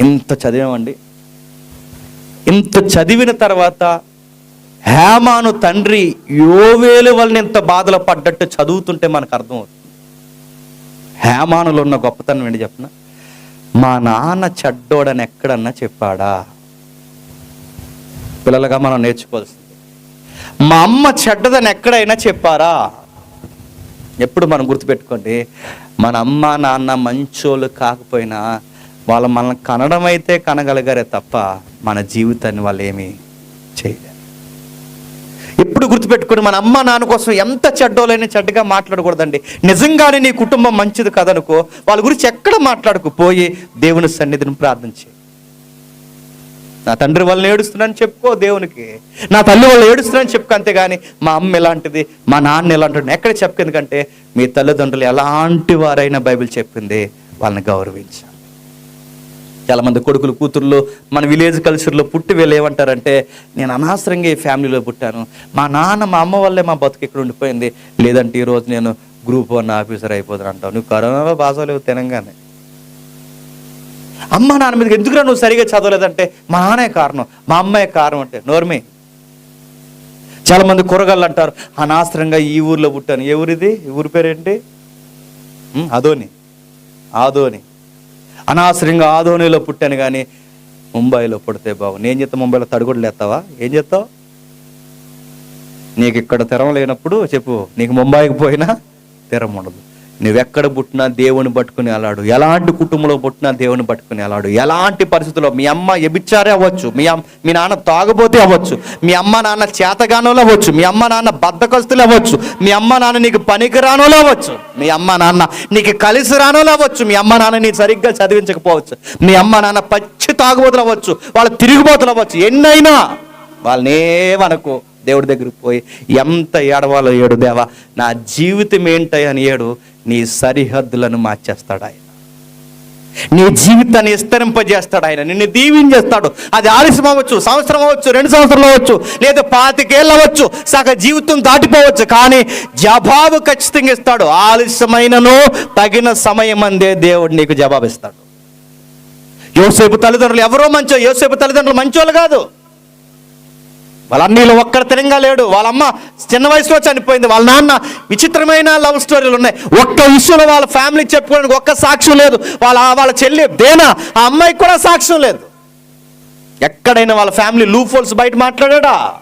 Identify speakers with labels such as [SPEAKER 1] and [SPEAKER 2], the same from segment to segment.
[SPEAKER 1] ఇంత చదివామండి. ఇంత చదివిన తర్వాత హేమాను తండ్రి యోవేలు వలన ఇంత బాధలు పడ్డట్టు చదువుతుంటే మనకు అర్థమవుతుంది. హేమానులో ఉన్న గొప్పతనం ఏంటి చెప్పిన? మా నాన్న చెడ్డోడని ఎక్కడన్నా చెప్పాడా? పిల్లలుగా మనం నేర్చుకోవాల్సింది. మా అమ్మ చెడ్డదని ఎక్కడైనా చెప్పారా? ఎప్పుడు మనం గుర్తుపెట్టుకోండి మన అమ్మ నాన్న మంచోళ్ళు కాకపోయినా వాళ్ళు మనల్ని కనడం అయితే కనగలిగారే తప్ప మన జీవితాన్ని వాళ్ళు ఏమీ చేయలేరు. ఎప్పుడు గుర్తుపెట్టుకుని మన అమ్మ నాన్న కోసం ఎంత చెడ్డోలైనా చెడ్డగా మాట్లాడకూడదండి. నిజంగానే నీ కుటుంబం మంచిది కదనుకో వాళ్ళ గురించి ఎక్కడ మాట్లాడుకు పోయి దేవుని సన్నిధిని ప్రార్థించి నా తండ్రి వాళ్ళని ఏడుస్తున్నాను చెప్పుకో దేవునికి. నా తల్లి వాళ్ళు ఏడుస్తున్నాను చెప్పుకో అంతేగాని మా అమ్మ ఎలాంటిది మా నాన్న ఎలాంటిది ఎక్కడ చెప్పు ఎందుకంటే మీ తల్లిదండ్రులు ఎలాంటి వారైనా బైబిల్ చెప్పింది వాళ్ళని గౌరవించి. చాలామంది కొడుకులు కూతుర్లు మన విలేజ్ కల్చర్లో పుట్టి వీళ్ళు ఏమంటారంటే నేను అనవసరంగా ఈ ఫ్యామిలీలో పుట్టాను. మా నాన్న మా అమ్మ వల్లే మా బతుకు ఇక్కడ ఉండిపోయింది. లేదంటే ఈరోజు నేను గ్రూప్ వన్ ఆఫీసర్ అయిపోతాను అంటావు. నువ్వు కరోనాలో పాస్ అవ్వలేవు తెలంగాణ. అమ్మ నాన్న మీదకి ఎందుకురా నువ్వు సరిగా చదవలేదంటే మా నాన్నే కారణం మా అమ్మాయి కారణం అంటే నోర్మి. చాలామంది కూరగాయలు అంటారు అనాశ్రంగా ఈ ఊర్లో పుట్టాను. ఏ ఊరిది? ఊరి పేరేంటి? అదోని ఆదోని. అనవసరంగా ఆదోనిలో పుట్టాను కానీ ముంబైలో పుడితే బాగు నేను చెప్తా ముంబైలో తడుగుడు లేస్తావా ఏం చెప్తావు నీకు ఇక్కడ తెరం లేనప్పుడు చెప్పు నీకు ముంబైకి పోయినా తెరం ఉండదు నువ్వెక్కడ పుట్టినా దేవుని పట్టుకుని అలాడు ఎలాంటి కుటుంబంలో పుట్టినా దేవుని పట్టుకుని అలాడు ఎలాంటి పరిస్థితుల్లో మీ అమ్మ ఎబిచ్చారే అవ్వచ్చు మీ అమ్మ మీ నాన్న తాగబోతే అవ్వచ్చు మీ అమ్మ నాన్న చేతగానోలు అవ్వచ్చు మీ అమ్మ నాన్న బద్దకస్తులు అవ్వచ్చు మీ అమ్మ నాన్న నీకు పనికిరానోలు అవ్వచ్చు మీ అమ్మ నాన్న నీకు కలిసి రానోలు అవ్వచ్చు మీ అమ్మ నాన్న నీ సరిగ్గా చదివించకపోవచ్చు మీ అమ్మ నాన్న పచ్చి తాగుబోతులు అవ్వచ్చు వాళ్ళ తిరిగిపోతులు అవ్వచ్చు ఎన్నైనా. వాళ్ళనేమనకు దేవుడి దగ్గరికి పోయి ఎంత ఏడవాలో ఏడు దేవా నా జీవితం ఏంటని ఏడు నీ సరిహద్దులను మార్చేస్తాడు ఆయన. నీ జీవితాన్ని విస్తరింపజేస్తాడు ఆయన. నిన్ను దీవించేస్తాడు. అది ఆలస్యం అవ్వచ్చు సంవత్సరం అవ్వచ్చు రెండు సంవత్సరాలు అవ్వచ్చు లేదా పాతికేళ్ళు అవ్వచ్చు సగ జీవితం దాటిపోవచ్చు కానీ జవాబు ఖచ్చితంగా ఇస్తాడు. ఆలస్యమైనను తగిన సమయం అందే దేవుడు నీకు జవాబు ఇస్తాడు యోసేపు తల్లిదండ్రులు ఎవరో మంచో యోసేపు తల్లిదండ్రులు మంచోళ్ళు కాదు. వాళ్ళ అన్నీలో ఒక్కడ తిరంగా లేడు. వాళ్ళ అమ్మ చిన్న వయసులో చనిపోయింది. వాళ్ళ నాన్న విచిత్రమైన లవ్ స్టోరీలు ఉన్నాయి. ఒక్క విషయంలో వాళ్ళ ఫ్యామిలీ చెప్పుకోవడానికి ఒక్క సాక్ష్యం లేదు. వాళ్ళ వాళ్ళ చెల్లి దేనా? ఆ అమ్మాయికి కూడా సాక్ష్యం లేదు. ఎక్కడైనా వాళ్ళ ఫ్యామిలీ లూఫోల్స్ బయట మాట్లాడా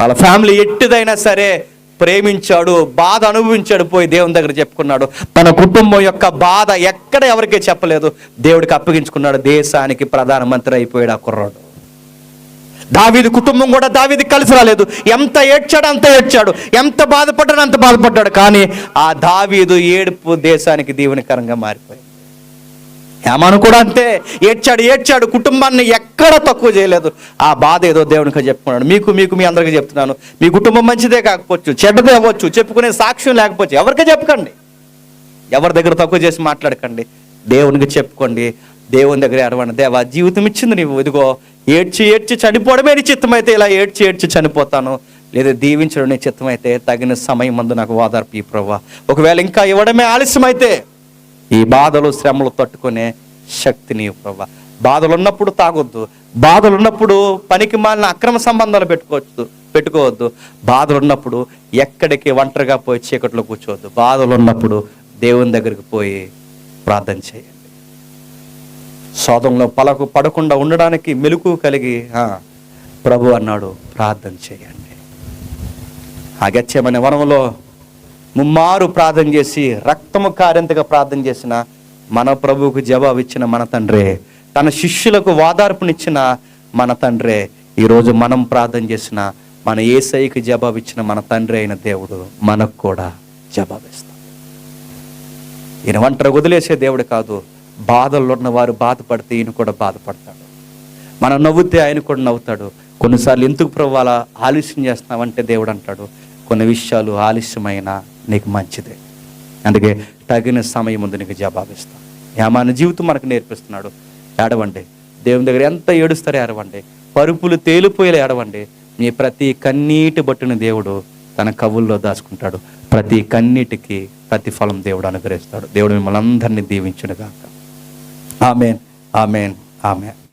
[SPEAKER 1] వాళ్ళ ఫ్యామిలీ ఎట్టిదైనా సరే ప్రేమించాడు బాధ అనుభవించాడు పోయి దేవుని దగ్గర చెప్పుకున్నాడు. తన కుటుంబం యొక్క బాధ ఎక్కడ ఎవరికీ చెప్పలేదు. దేవుడికి అప్పగించుకున్నాడు. దేశానికి ప్రధానమంత్రి అయిపోయాడు ఆ కుర్రాడు. దావీది కుటుంబం కూడా దావీది కలిసి రాలేదు. ఎంత ఏడ్చాడు అంత ఏడ్చాడు. ఎంత బాధపడ్డాడు అంత బాధపడ్డాడు. కానీ ఆ దావీదు ఏడుపు దేశానికి దీవెనకరంగా మారిపోయింది. హేమాను కూడా అంతే. ఏడ్చాడు ఏడ్చాడు. కుటుంబాన్ని ఎక్కడ తక్కువ చేయలేదు. ఆ బాధ ఏదో దేవునికి చెప్పుకున్నాడు. మీకు మీకు మీ అందరికీ చెప్తున్నాను. మీ కుటుంబం మంచిదే కాకపోవచ్చు చెడ్డదే అవ్వచ్చు. చెప్పుకునే సాక్ష్యం లేకపోవచ్చు. ఎవరికి చెప్పకండి? ఎవరి దగ్గర తక్కువ చేసి మాట్లాడకండి? దేవునికి చెప్పుకోండి. దేవుని దగ్గర ఏడవండి దేవా జీవితం ఇచ్చింది నీవు. ఇదిగో ఏడ్చి ఏడ్చి చనిపోవడమే నీ చిత్తమైతే ఇలా ఏడ్చి ఏడ్చి చనిపోతాను. లేదా దీవించడం నీ చిత్తమైతే తగిన సమయం మందు నాకు ఓదార్పు ఈ ప్రవ్వా. ఒకవేళ ఇంకా ఇవ్వడమే ఆలస్యమైతే ఈ బాధలు శ్రమలు తట్టుకునే శక్తి నీవు ప్రభా బాధలు ఉన్నప్పుడు తాగొద్దు. బాధలు ఉన్నప్పుడు పనికి మాలిన అక్రమ సంబంధాలు పెట్టుకోవచ్చు పెట్టుకోవద్దు. బాధలు ఉన్నప్పుడు ఎక్కడికి ఒంటరిగా పోయి చీకట్లో కూర్చోవద్దు. బాధలు ఉన్నప్పుడు దేవుని దగ్గరికి పోయి ప్రార్థన చేయండి. సోదంలో పలకు పడకుండా ఉండడానికి మెలకు కలిగి ప్రభు అన్నాడు ప్రార్థన చేయండి. అగత్యమైన వనంలో ముమ్మారు ప్రార్థన చేసి రక్తము కారెంతగా ప్రార్థన చేసిన మన ప్రభువుకు జవాబు ఇచ్చిన మన తండ్రే తన శిష్యులకు వాదార్పునిచ్చిన మన తండ్రే ఈరోజు మనం ప్రార్థన చేసిన మన ఏసైకి జవాబు ఇచ్చిన మన తండ్రి అయిన దేవుడు మనకు కూడా జవాబిస్తాడు ఈయన ఒంటరి వదిలేసే దేవుడు కాదు బాధల్లో ఉన్నవారు బాధపడితే ఈయన కూడా బాధపడతాడు. మనం నవ్వుతే ఆయన కూడా నవ్వుతాడు. కొన్నిసార్లు ఎందుకు ప్రభు అలా ఆలస్యం చేస్తున్నావంటే దేవుడు అంటాడు కొన్ని విషయాలు ఆలస్యమైన నీకు మంచిదే. అందుకే తగిన సమయం ముందు నీకు జవాబిస్తాను మన జీవితం మనకు నేర్పిస్తున్నాడు. ఏడవండి. దేవుని దగ్గర ఎంత ఏడుస్తారో ఏడవండి. పరుపులు తేలిపోయేలా ఏడవండి. మీ ప్రతి కన్నీటి బట్టుని దేవుడు తన కవుల్లో దాచుకుంటాడు. ప్రతి కన్నీటికి ప్రతిఫలం దేవుడు అనుగ్రహిస్తాడు. దేవుడు మిమ్మల్ని అందరినీ దీవించునుగాక. Amen. Amen. Amen.